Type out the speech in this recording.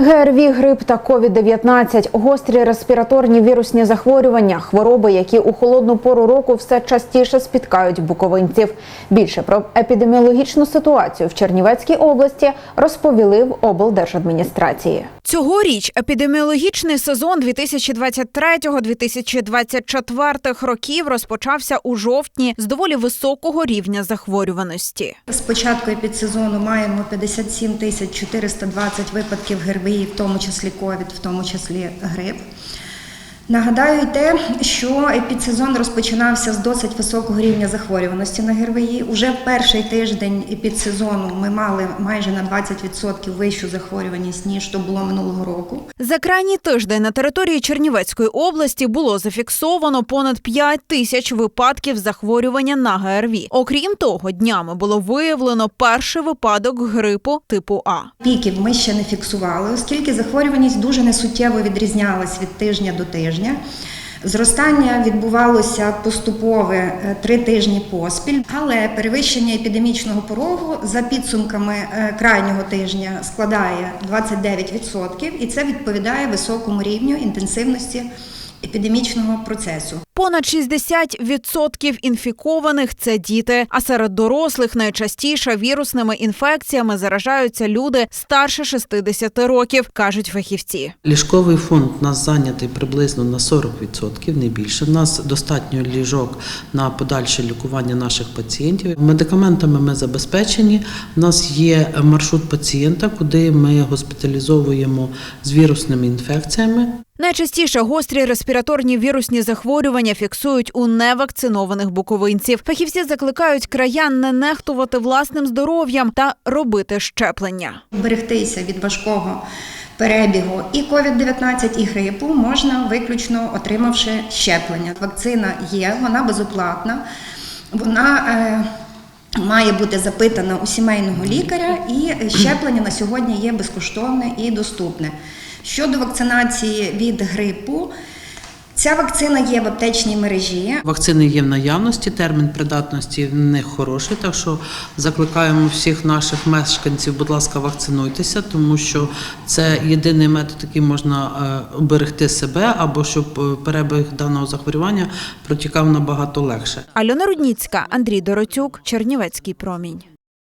ГРВІ, грип та COVID-19 – гострі респіраторні вірусні захворювання, хвороби, які у холодну пору року все частіше спіткають буковинців. Більше про епідеміологічну ситуацію в Чернівецькій області розповіли в облдержадміністрації. Цьогоріч епідеміологічний сезон 2023-2024 років розпочався у жовтні з доволі високого рівня захворюваності. З початку епідсезону маємо 57 тисяч 420 випадків ГРВІ, в тому числі ковід, в тому числі грип. Нагадаю те, що епідсезон розпочинався з досить високого рівня захворюваності на ГРВІ. Уже в перший тиждень епідсезону ми мали майже на 20% вищу захворюваність, ніж то було минулого року. За крайній тиждень на території Чернівецької області було зафіксовано понад 5 тисяч випадків захворювання на ГРВІ. Окрім того, днями було виявлено перший випадок грипу типу А. Піків ми ще не фіксували, оскільки захворюваність дуже несуттєво відрізнялась від тижня до тижня. Зростання відбувалося поступове е, три тижні поспіль, але перевищення епідемічного порогу за підсумками е, крайнього тижня складає 29%, і це відповідає високому рівню інтенсивності епідемічного процесу. Понад 60% інфікованих це діти. А серед дорослих найчастіше вірусними інфекціями заражаються люди старше 60 років, кажуть фахівці. Ліжковий фонд у нас зайнятий приблизно на 40%, не більше. У нас достатньо ліжок на подальше лікування наших пацієнтів. Медикаментами ми забезпечені. У нас є маршрут пацієнта, куди ми госпіталізовуємо з вірусними інфекціями. Найчастіше гострі респіраторні вірусні захворювання фіксують у невакцинованих буковинців. Фахівці закликають краян не нехтувати власним здоров'ям та робити щеплення. Берегтися від важкого перебігу і COVID-19, і грипу можна виключно отримавши щеплення. Вакцина є, вона безоплатна, вона е, має бути запитана у сімейного лікаря, і щеплення на сьогодні є безкоштовне і доступне. Щодо вакцинації від грипу, ця вакцина є в аптечній мережі. Вакцини є в наявності, термін придатності в них хороший, так що закликаємо всіх наших мешканців, будь ласка, вакцинуйтеся, тому що це єдиний метод, який можна е, уберегти себе або щоб е, перебіг даного захворювання протікав набагато легше. Альона Рудніцька, Андрій Доротюк, Чернівецький промінь.